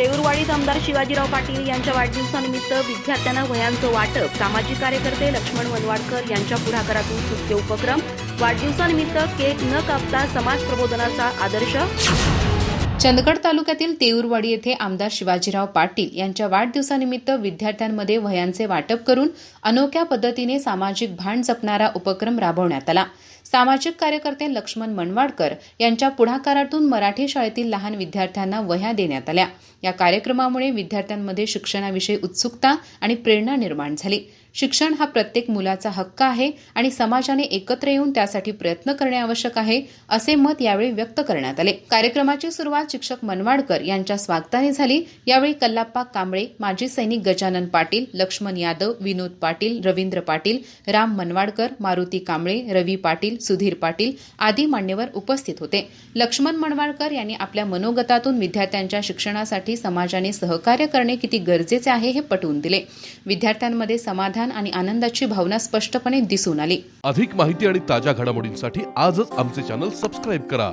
देऊरवाडीत आमदार शिवाजीराव पाटील यांच्या वाढदिवसानिमित्त विद्यार्थ्यांना वह्यांचं वाटप. सामाजिक कार्यकर्ते लक्ष्मण वनवाडकर यांच्या पुढाकारातून सुत्य उपक्रम. वाढदिवसानिमित्त केक न कापता समाज प्रबोधनाचा आदर्श. चंदगड तालुक्यातील तेऊरवाडी येथे आमदार शिवाजीराव पाटील यांच्या वाढदिवसानिमित्त विद्यार्थ्यांमध्ये वह्यांचे वाटप करून अनोख्या पद्धतीने सामाजिक भान जपणारा उपक्रम राबवण्यात आला. सामाजिक कार्यकर्ते लक्ष्मण मनवाडकर यांच्या पुढाकारातून मराठी शाळेतील लहान विद्यार्थ्यांना वह्या देण्यात आल्या. या कार्यक्रमामुळे विद्यार्थ्यांमध्ये शिक्षणाविषयी उत्सुकता आणि प्रेरणा निर्माण झाली. शिक्षण हा प्रत्येक मुलाचा हक्क आहे आणि समाजाने एकत्र येऊन त्यासाठी प्रयत्न करणे आवश्यक आहे असे मत यावेळी व्यक्त करण्यात आले. कार्यक्रमाची सुरुवात शिक्षक मनवाडकर यांच्या स्वागताने झाली. यावेळी कल्लाप्पा कांबळे माजी सैनिक गजानन पाटील लक्ष्मण यादव विनोद पाटील रवींद्र पाटील राम मनवाडकर मारुती कांबळे रवी पाटील सुधीर पाटील आदी मान्यवर उपस्थित होते. लक्ष्मण मनवाडकर यांनी आपल्या मनोगतातून विद्यार्थ्यांच्या शिक्षणासाठी समाजाने सहकार्य करणे किती गरजेचे आहे हे पटवून दिले. विद्यार्थ्यांमध्ये समाधान समाधान आणि आनंदाची भावना स्पष्टपणे दिसून आली. अधिक माहिती आणि ताज्या घडामोडींसाठी आजच आमचे चॅनल सबस्क्राईब करा.